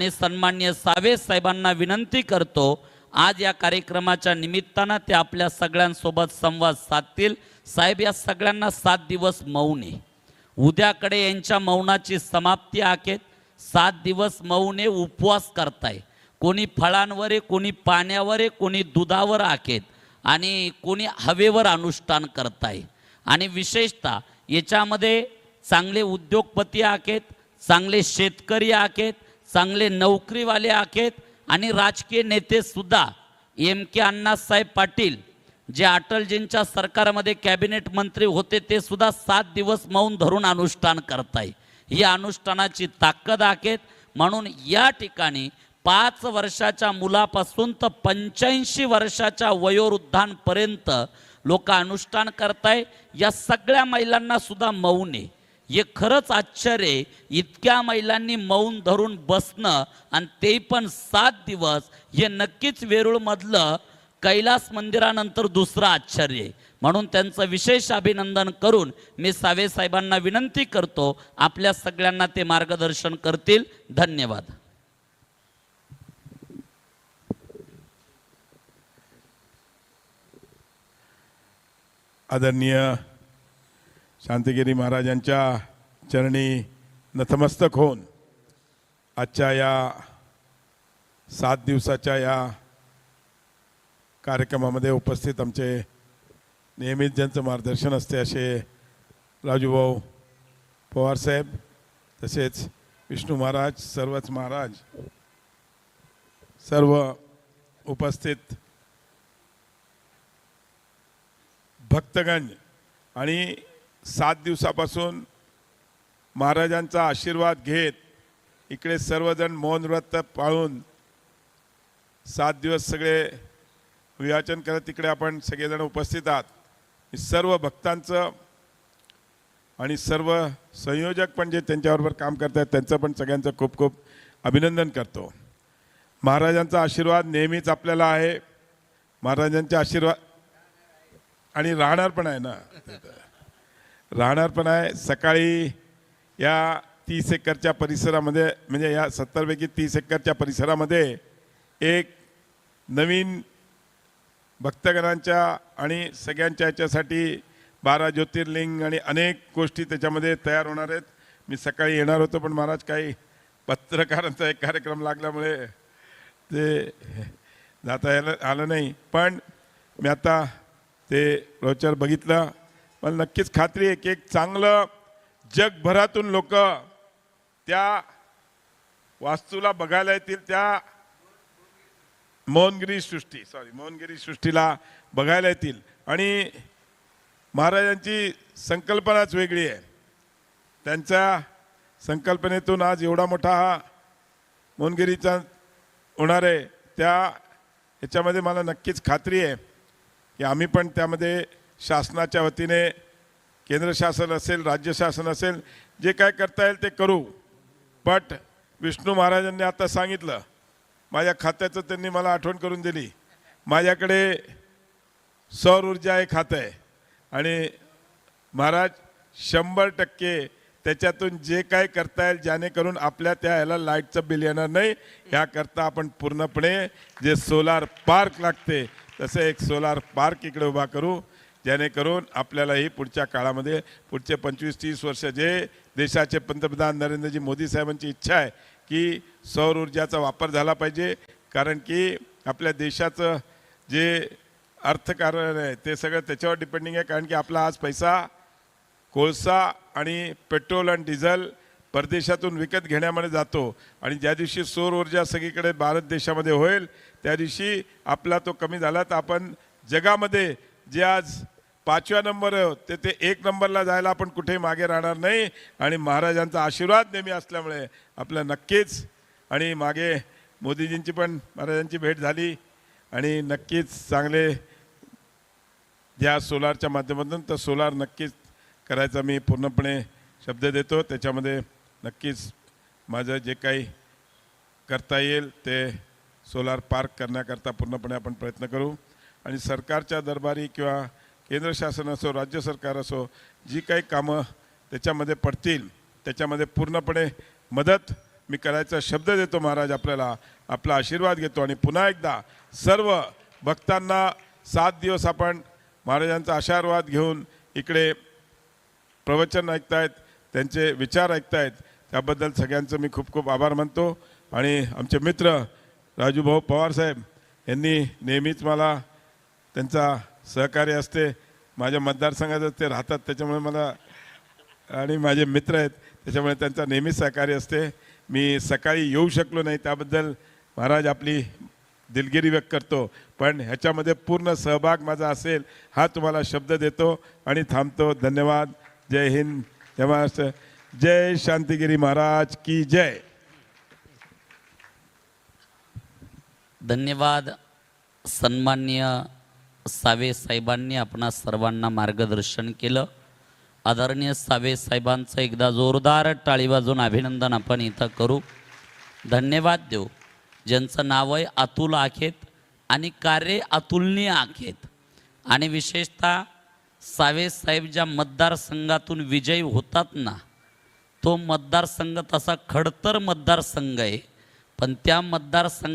मी सन्मान्य सावे साहेबांना विनंती करतो आज या कार्यक्रमाच्या निमित्तानं ते आपल्या सगळ्यांसोबत संवाद साधतील. साहेब या सगळ्यांना सात दिवस मौन आहे. उद्याकडे यांच्या मौनाची समाप्ती आखेत सात दिवस मौने उपवास करताय. कोणी फळांवर आहे कोणी पाण्यावर आहे कोणी दुधावर आखेत आणि कोणी हवेवर अनुष्ठान करताय. आणि विशेषतः याच्यामध्ये चांगले उद्योगपती आखेत चांगले शेतकरी आखेत चांगले नोकरीवाले आखेत आणि राजकीय नेतेसुद्धा एम के अण्णासाहेब पाटील जे अटलजींच्या सरकारमध्ये कॅबिनेट मंत्री होते ते सुद्धा सात दिवस मौन धरून अनुष्ठान करताय. ही अनुष्ठानाची ताकद आखेत म्हणून या ठिकाणी पाच वर्षाच्या मुलापासून तर पंच्याऐंशी वर्षाच्या वयोवृद्धांपर्यंत लोक अनुष्ठान करताय. या सगळ्या महिलांना सुद्धा मौन आहे. हे खरंच आश्चर्य आहे. इतक्या महिलांनी मौन धरून बसणं आणि ते पण सात दिवस हे नक्कीच वेरूळमधलं कैलास मंदिरानंतर दुसरं आश्चर्य आहे. म्हणून त्यांचं विशेष अभिनंदन करून मी सावे साहेबांना विनंती करतो आपल्या सगळ्यांना ते मार्गदर्शन करतील. धन्यवाद. आदरणीय शांतगिरी महाराजांच्या चरणी नतमस्तक होऊन आजच्या या सात दिवसाच्या या कार्यक्रमामध्ये उपस्थित आमचे नेहमीच ज्यांचं मार्गदर्शन असते असे राजूभाऊ पवारसाहेब तसेच विष्णू महाराज सर्वच महाराज सर्व उपस्थित भक्तगण आणि सात दिवसापासून महाराजांचा आशीर्वाद घेत इकडे सर्वजण मौन व्रत पाळून सात दिवस सगळे विवाचन करत तिकडे आपण सगळेजण उपस्थित आहात. सर्व भक्तांचं आणि सर्व संयोजक पण जे त्यांच्याबरोबर काम करत आहेत त्यांचं पण सगळ्यांचं खूप खूप अभिनंदन करतो. महाराजांचा आशीर्वाद नेहमीच आपल्याला आहे. महाराजांचे आशीर्वाद आणि राहणार पण आहे ना. राहणार पण आहे. सकाळी या तीस एकरच्या परिसरामध्ये म्हणजे या सत्तरपैकी तीस एकरच्या परिसरामध्ये एक नवीन भक्तगणांच्या आणि सगळ्यांच्या याच्यासाठी बारा ज्योतिर्लिंग आणि अनेक गोष्टी त्याच्यामध्ये तयार होणार आहेत. मी सकाळी येणार होतो पण महाराज काही पत्रकारांचा एक कार्यक्रम लागल्यामुळे ते जाता यायला आलं नाही. पण मी आता ते रोचर बघितलं. मला नक्कीच खात्री आहे की एक चांगलं जगभरातून लोक त्या वास्तूला बघायला येतील त्या मोहनगिरी सृष्टी सॉरी मोहनगिरी सृष्टीला बघायला येतील. आणि महाराजांची संकल्पनाच वेगळी आहे. त्यांच्या संकल्पनेतून आज एवढा मोठा हा मोहनगिरीचा होणार आहे. त्या ह्याच्यामध्ये मला नक्कीच खात्री आहे की आम्ही पण त्यामध्ये शासनाच्या वतीने केंद्र शासन असेल राज्य शासन असेल जे काय करता येईल ते करू. बट विष्णू महाराजांनी आता सांगितलं माझ्या खात्याचं त्यांनी मला आठवण करून दिली. माझ्याकडे सौर ऊर्जा हे खातं आहे. आणि महाराज शंभर टक्के त्याच्यातून जे काय करता येईल जेणेकरून आपल्या त्या ह्याला लाईटचं बिल येणार नाही याकरता आपण पूर्णपणे जे सोलार पार्क लागते तसं एक सोलार पार्क इकडे उभा करू. जेणेकरून आपल्यालाही पुढच्या काळामध्ये पुढचे पंचवीस तीस वर्ष जे देशाचे पंतप्रधान नरेंद्रजी मोदी साहेबांची इच्छा आहे की सौर ऊर्जाचा वापर झाला पाहिजे कारण की आपल्या देशाचं जे अर्थकारण आहे ते सगळं त्याच्यावर डिपेंडिंग आहे कारण की आपला आज पैसा कोळसा आणि पेट्रोल आणि डिझेल परदेशातून विकत घेण्यामध्ये जातो. आणि ज्या दिवशी सौर ऊर्जा सगळीकडे भारत देशामध्ये होईल त्या दिवशी आपला तो कमी झाला तर आपण जगामध्ये जे आज पाचव्या नंबर ते ते एक नंबरला जायला आपण कुठेही मागे राहणार नाही. आणि महाराजांचा आशीर्वाद नेहमी असल्यामुळे आपलं नक्कीच आणि मागे मोदीजींची पण महाराजांची भेट झाली. आणि नक्कीच चांगले ज्या सोलारच्या माध्यमातून तर सोलार नक्कीच करायचा मी पूर्णपणे शब्द देतो. त्याच्यामध्ये नक्कीच माझं जे काही करता येईल ते सोलार पार्क करण्याकरता पूर्णपणे आपण प्रयत्न करू. आणि सरकारच्या दरबारी किंवा केंद्र शासन असो राज्य सरकार असो जी काही कामं त्याच्यामध्ये पडतील त्याच्यामध्ये पूर्णपणे मदत मी करायचा शब्द देतो महाराज आपल्याला आपला आशीर्वाद घेतो आणि पुन्हा एकदा सर्व भक्तांना सात दिवस आपण महाराजांचा आशीर्वाद घेऊन इकडे प्रवचन ऐकतायत त्यांचे विचार ऐकतायत त्याबद्दल सगळ्यांचं मी खूप खूप आभार मानतो. आणि आमचे मित्र राजूभाऊ पवारसाहेब यांनी नेहमीच मला त्यांचा सहकार्य असते. माझ्या मतदारसंघातच ते राहतात त्याच्यामुळे मला आणि माझे मित्र आहेत त्याच्यामुळे त्यांचा नेहमीच सहकार्य असते. मी सकाळी येऊ शकलो नाही त्याबद्दल महाराज आपली दिलगिरी व्यक्त करतो. पण ह्याच्यामध्ये पूर्ण सहभाग माझा असेल हा तुम्हाला शब्द देतो आणि थांबतो. धन्यवाद. जय हिंद. जय महाराष्ट्र. जय शांतिगिरी महाराज की जय. धन्यवाद. सन्मान्य सावे साहेबांनी आपणा सर्वांना मार्गदर्शन केलं. आदरणीय सावे साहेबांचं एकदा जोरदार टाळी वाजून अभिनंदन आपण इथं करू. धन्यवाद देऊ. ज्यांचं नाव आहे अतुल आखेत आणि कार्य अतुलनीय आखेत. आणि विशेषतः सावे साहेब ज्या मतदारसंघातून विजयी होतात ना तो मतदारसंघ तसा खडतर मतदारसंघ आहे. पण त्या मतदारसंघ